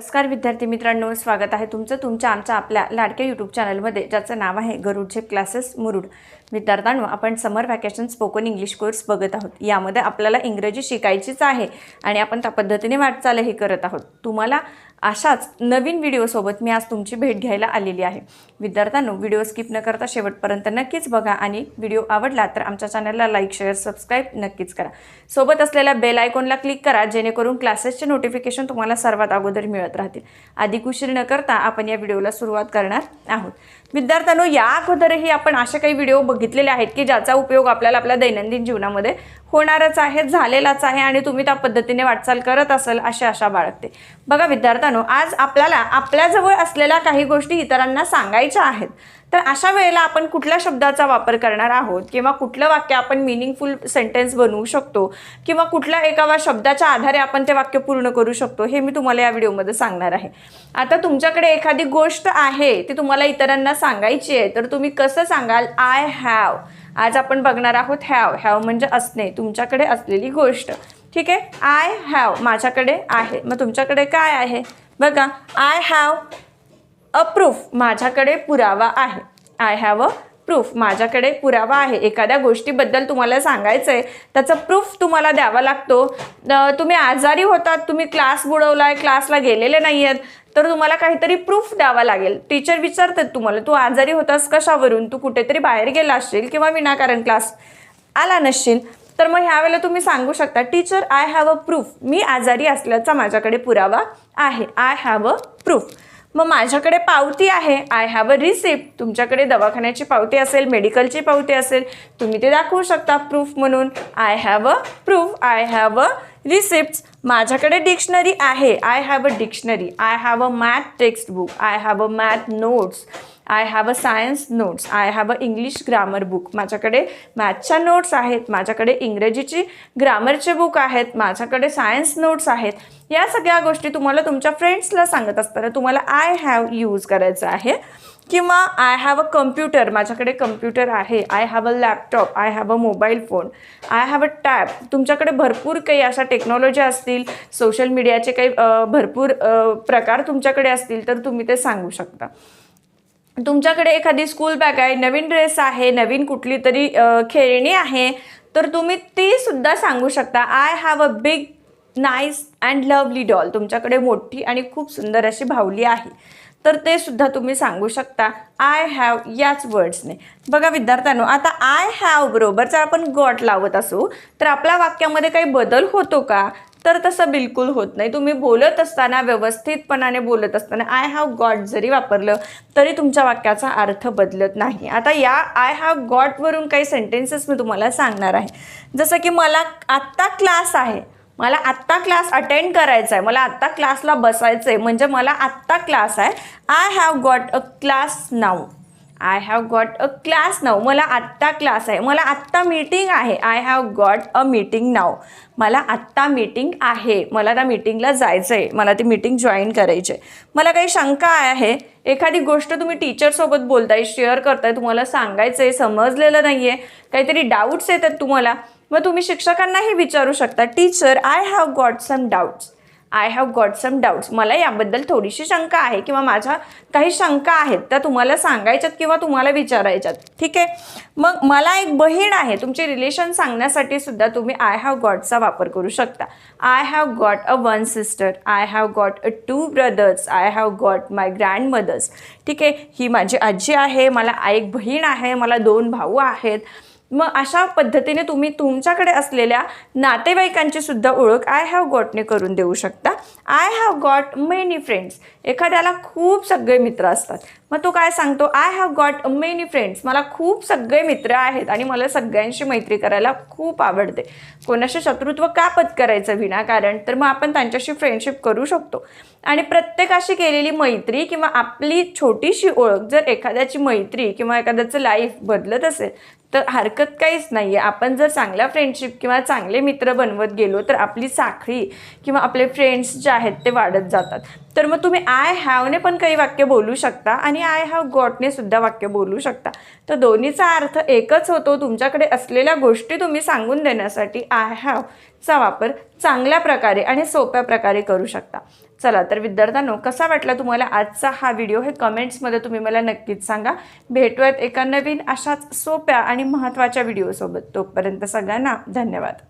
नमस्कार विद्यार्थी मित्रांनो स्वागत आहे तुमचं तुमच्या आमच्या आपल्या लाडक्या यूट्यूब चॅनलमध्ये ज्याचं नाव आहे गरुड झेप क्लासेस मुरुड. विद्यार्थ्यांनो आपण summer vacation spoken English course बघत आहोत. यामध्ये आपल्याला इंग्रजी शिकायचीच आहे आणि आपण त्या पद्धतीने वाटचालही करत आहोत. तुम्हाला अशाच नवीन व्हिडिओसोबत मी आज तुमची भेट घ्यायला आलेली आहे. विद्यार्थ्यांनो व्हिडिओ स्किप न करता शेवटपर्यंत नक्कीच बघा आणि व्हिडिओ आवडला तर आमच्या चॅनलला लाईक शेअर सबस्क्राईब नक्कीच करा. सोबत असलेल्या बेल आयकॉनला क्लिक करा जेणेकरून क्लासेसचे नोटिफिकेशन तुम्हाला सर्वात अगोदर मिळत राहतील. अधिक उशीर न करता आपण या व्हिडिओला सुरुवात करणार आहोत. विद्यार्थ्यांनो या अगोदरही आपण असे काही व्हिडिओ बघितलेले आहेत की ज्याचा उपयोग आपल्याला आपल्या दैनंदिन जीवनामध्ये होणारच आहे झालेलाच आहे आणि तुम्ही त्या पद्धतीने वाटचाल करत असाल अशी आशा बाळगते. बघा विद्यार्थ्यांनो आज आपल्याला आपल्याजवळ असलेल्या काही गोष्टी इतरांना सांगायच्या आहेत. तर अशा वेळेला आपण कुठल्या शब्दाचा वापर करणार आहोत? किंवा कुठलं वाक्य आपण मिनिंगफुल सेंटेन्स बनवू शकतो? किंवा कुठल्या एका शब्दाच्या आधारे आपण ते वाक्य पूर्ण करू शकतो? हे मी तुम्हाला या व्हिडिओमध्ये सांगणार आहे. आता तुमच्याकडे एखादी गोष्ट आहे ती तुम्हाला इतरांना सांगायची आहे तर तुम्ही कसं सांगाल? आय हॅव आज आपण बघणार आहोत हॅव हॅव म्हणजे असणे तुमच्याकडे असलेली गोष्ट. ठीक आहे? आय हॅव माझ्याकडे आहे. मग तुमच्याकडे काय आहे? बघा आय हॅव अ प्रूफ माझ्याकडे पुरावा आहे. आय हॅव अ प्रूफ माझ्याकडे पुरावा आहे. एखाद्या गोष्टीबद्दल तुम्हाला सांगायचं आहे त्याचा प्रूफ तुम्हाला द्यावा लागतो. तुम्ही आजारी होतात तुम्ही क्लास बुडवला आहे क्लासला गेलेले नाही आहेत तर तुम्हाला काहीतरी प्रूफ द्यावा लागेल. टीचर विचारतात तुम्हाला तू आजारी होतास कशावरून? तू कुठेतरी बाहेर गेला असशील किंवा विनाकारण क्लास आला नसशील? तर मग ह्यावेळेला तुम्ही सांगू शकता teacher I have a proof मी आजारी असल्याचा माझ्याकडे पुरावा आहे. आय हॅव अ प्रूफ मग माझ्याकडे पावती आहे. आय हॅव अ रिसिप्ट तुमच्याकडे दवाखान्याची पावती असेल मेडिकलची पावती असेल तुम्ही ते दाखवू शकता प्रूफ म्हणून. I have a proof I have a receipt माझ्याकडे डिक्शनरी आहे. I have a dictionary I have a math textbook I have a math notes I have a science notes I have a English grammar book माझ्याकडे मॅथच्या notes आहेत. माझ्याकडे इंग्रजीची ग्रामरचे book आहेत. माझ्याकडे science notes आहेत. या सगळ्या गोष्टी तुम्हाला तुमच्या फ्रेंड्सला सांगत असताना तुम्हाला आय हॅव यूज करायचं आहे. किंवा आय हॅव अ कम्प्युटर माझ्याकडे कम्प्युटर आहे. I have a laptop I have a mobile phone I have a tab तुमच्याकडे भरपूर काही अशा टेक्नॉलॉजी असतील. सोशल मीडियाचे काही भरपूर प्रकार तुमच्याकडे असतील तर तुम्ही ते सांगू शकता. तुमच्याकडे एखादी स्कूल बॅग आहे नवीन ड्रेस आहे नवीन कुठली तरी खेळणी आहे तर तुम्ही ती सुद्धा सांगू शकता. I have a big nice and lovely doll तुमच्याकडे मोठी आणि खूप सुंदर अशी भावली आहे. तर ते सुद्धा तुम्ही सांगू शकता. आय हॅव याच वर्ड्सने बघा विद्यार्थ्यांनो आता आय हॅव बरोबर जर आपण गॉट लावत असू तर आपल्या वाक्यामध्ये काही बदल होतो का? तर तसं बिलकुल होत नाही. तुम्ही बोलत असताना व्यवस्थितपणाने बोलत असताना आय हॅव गॉट जरी वापरलं तरी तुमच्या वाक्याचा अर्थ बदलत नाही. आता या आय हॅव गॉटवरून काही सेंटेन्सेस मी तुम्हाला सांगणार आहे. जसं की मला आत्ता क्लास आहे. मला आत्ता क्लास अटेंड करायचा आहे मला आत्ता क्लासला बसायचं आहे म्हणजे मला आत्ता क्लास आहे. I have got a class now I have got a class now मला आत्ता क्लास आहे. मला आत्ता मीटिंग आहे. I have got a meeting now मला आत्ता मीटिंग आहे. मला त्या मीटिंगला जायचं आहे मला ती मीटिंग जॉईन करायची आहे मला काही शंका आहे. एखादी गोष्ट तुम्ही टीचरसोबत बोलताय शेअर करताय तुम्हाला सांगायचं आहे समजलेलं नाही आहे काहीतरी डाऊट्स येतात तुम्हाला. मग तुम्ही शिक्षकांनाही विचारू शकता teacher I have got some doubts I have got some doubts मला याबद्दल थोडीशी शंका आहे किंवा माझ्या काही शंका आहेत त्या तुम्हाला सांगायच्यात किंवा तुम्हाला विचारायच्यात. ठीक आहे? मग मला एक बहीण आहे तुमचे रिलेशन सांगण्यासाठी सुद्धा तुम्ही आय हॅव गॉटचा वापर करू शकता. I have got a one sister I have got a two brothers I have got my grandmothers ठीक आहे? ही माझी आजी आहे मला एक बहीण आहे मला दोन भाऊ आहेत. मग अशा पद्धतीने तुम्ही तुमच्याकडे असलेल्या नातेवाईकांची सुद्धा ओळख आय हॅव गॉटने करून देऊ शकता. I have got many friends एखाद्याला खूप सगळे मित्र असतात. मग तो काय सांगतो? I have got many friends मला खूप सगळे मित्र आहेत आणि मला सगळ्यांशी मैत्री करायला खूप आवडते. कोणाशी शत्रुत्व का पत्करायचं विनाकारण? तर मग आपण त्यांच्याशी फ्रेंडशिप करू शकतो. आणि प्रत्येकाशी केलेली मैत्री किंवा आपली छोटीशी ओळख जर एखाद्याची मैत्री किंवा एखाद्याचं लाईफ बदलत असेल तर हरकत काहीच नाही आहे आपण जर चांगल्या फ्रेंडशिप किंवा चांगले मित्र बनवत गेलो तर आपली साखळी किंवा आपले फ्रेंड्स जे आहेत ते वाढत जातात. तर मग तुम्ही आय हॅवने पण काही वाक्य बोलू शकता आणि आय हॅव गॉटने सुद्धा वाक्य बोलू शकता. तर दोन्हीचा अर्थ एकच होतो तुमच्याकडे असलेल्या गोष्टी तुम्ही सांगून देण्यासाठी आय हॅवचा वापर चांगल्या प्रकारे आणि सोप्या प्रकारे करू शकता. चला तर विद्यार्थ्यांनो कसा वाटला तुम्हाला आजचा हा व्हिडिओ हे कमेंट्समध्ये तुम्ही मला नक्कीच सांगा. भेटूयात एका नवीन अशाच सोप्या आणि महत्त्वाच्या व्हिडिओसोबत तोपर्यंत सगळ्यांना धन्यवाद.